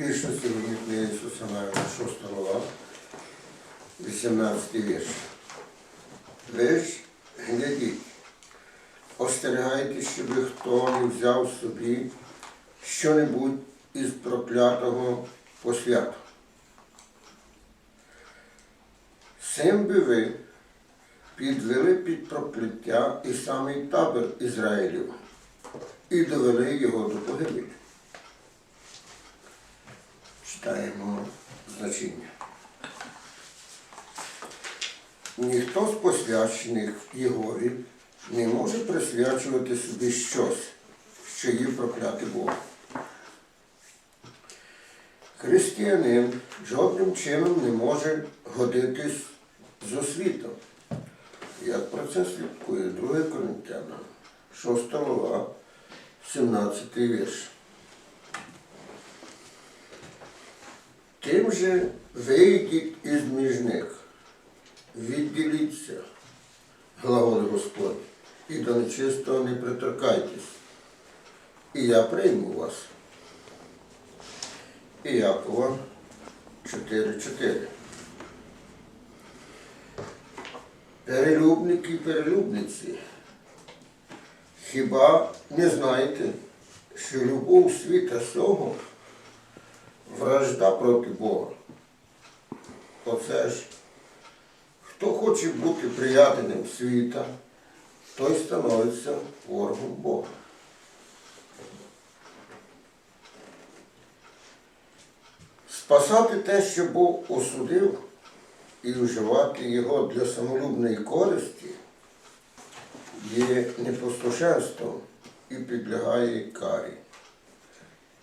Сьогодні книги Ісуса Навина, 6 глава, 18 вірш. Ж глядіть, остерігайте, щоб хто не взяв собі що-небудь із проклятого посвяту. Цим би ви підвели під прокляття і самий табір Ізраїлів і довели його до погибелі. Читаємо значення. Ніхто з посвячених в Єгові не може присвячувати собі щось, що є прокляте Богом. Християнин жодним чином не може годитись з освітом. Як про це слідкує 2 Коринтянам, 6 глава, 17 вірш. Тим же вийдіть із між них, відділіться, глаголить Господь, і до нечистого не приторкайтесь, і я прийму вас. І Якова 4.4. Перелюбники і перелюбниці, хіба не знаєте, що любов світа сього вражда проти Бога? Оце ж, хто хоче бути приятелем світа, той становиться ворогом Бога. Спасати те, що Бог осудив, і вживати його для самолюбної користі є непослушенством і підлягає карі.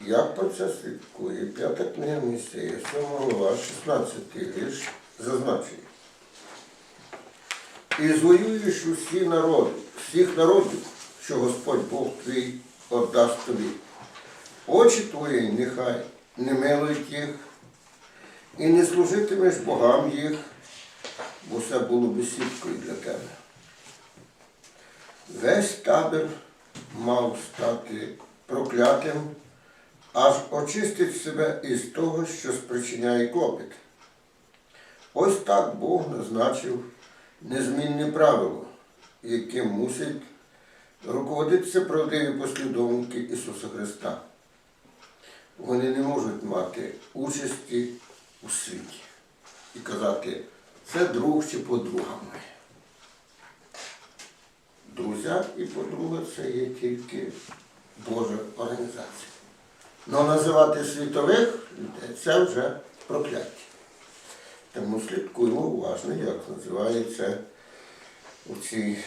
Як про це слідкує п'ята книга Місія, 7 глава, 16 вірш зазначує. І звоюєш усі народи, всіх народів, що Господь Бог твій віддасть тобі. Очі твої нехай не милують їх, і не служитимеш богам їх, бо це було бесідкою для тебе. Весь табір мав стати проклятим, аж очистить себе із того, що спричиняє клопіт. Ось так Бог назначив незмінне правило, яким мусять руководитися правдиві послідовники Ісуса Христа. Вони не можуть мати участі у світі і казати, це друг чи подруга моя. Друзя і подруга це є тільки Божа організація. Но називати світових це вже прокляття. Тому слідкуємо уважно, як називається у, цій,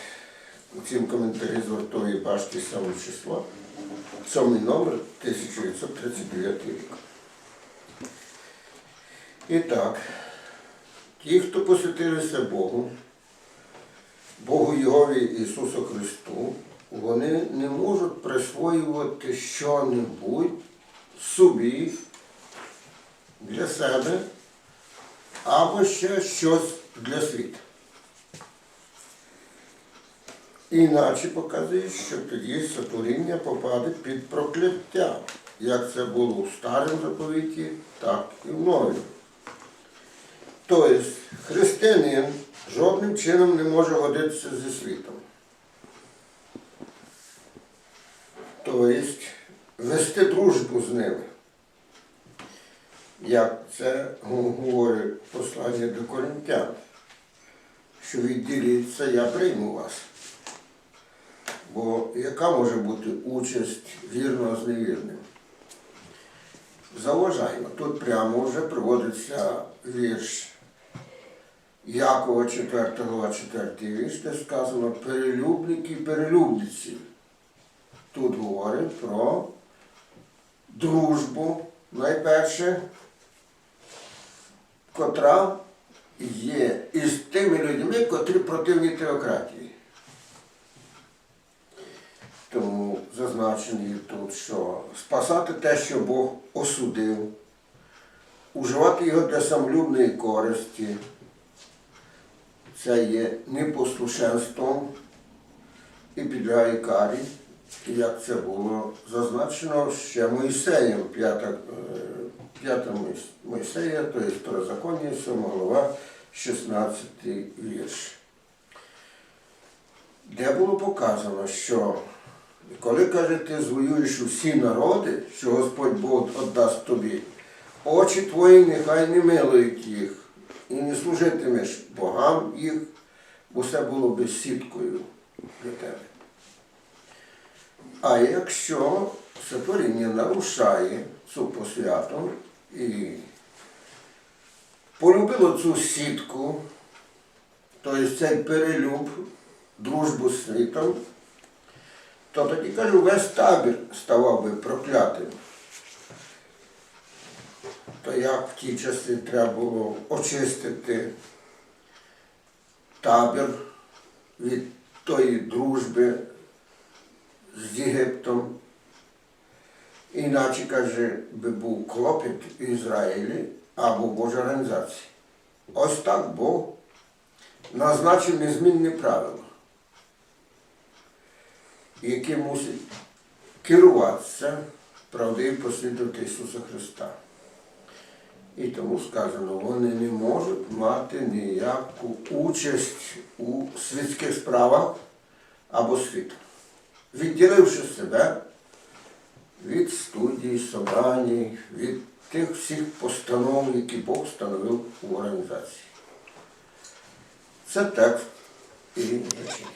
у цім коментарі з вартової башти 7 числа, 7 номер 1939 рік. І так, ті, хто посвятилися Богу, Богу Єгові Ісусу Христу, вони не можуть присвоювати що-небудь собі для себе або ще щось для світу. Іначе показує, що тоді сотворіння попаде під прокляття, як це було в старому заповіті, так і в новому. Тобто християнин жодним чином не може годитися зі світом. Тобто вести дружбу з ними. Як це говорить послання до коринтян, що відділіться, я прийму вас. Бо яка може бути участь вірного з невірним? Заважаємо. Тут прямо вже приводиться вірш Якова 4 глава 4 вірш, де сказано перелюбники і перелюбниці. Тут говорить про дружбу найперше, котра є із тими людьми, котрі противні теократії. Тому зазначено тут, що спасати те, що Бог осудив, уживати його для самолюбної користі, це є непослушенством і підлягає карі, як це було зазначено ще Моїсеєм, 5 5 Мойс- Мойсея, тобто Второзаконня, 7 глава, 16 вірш. Де було показано, що коли каже, ти звоюєш усі народи, що Господь Бог віддасть тобі, очі твої нехай не милують їх, і не служитимеш богам їх, бо все було сіткою для тебе. А якщо сотворіння нарушає цю посвяту і полюбило цю сітку, тобто цей перелюб, дружбу з світом, то тоді кажу, весь табір ставав би проклятим. То як в ті часи треба було очистити табір від тої дружби з Єгиптом. Іначе, каже, би був клопіт Ізраїлі або Божа організація. Ось так Бог назначив незмінне правило, яке мусить керуватися правдою послідувати Ісуса Христа. І тому сказано, вони не можуть мати ніяку участь у світських справах або світу відділивши себе від студії, собрань, від тих всіх постанов, які Бог встановив у організації. Це текст і речення.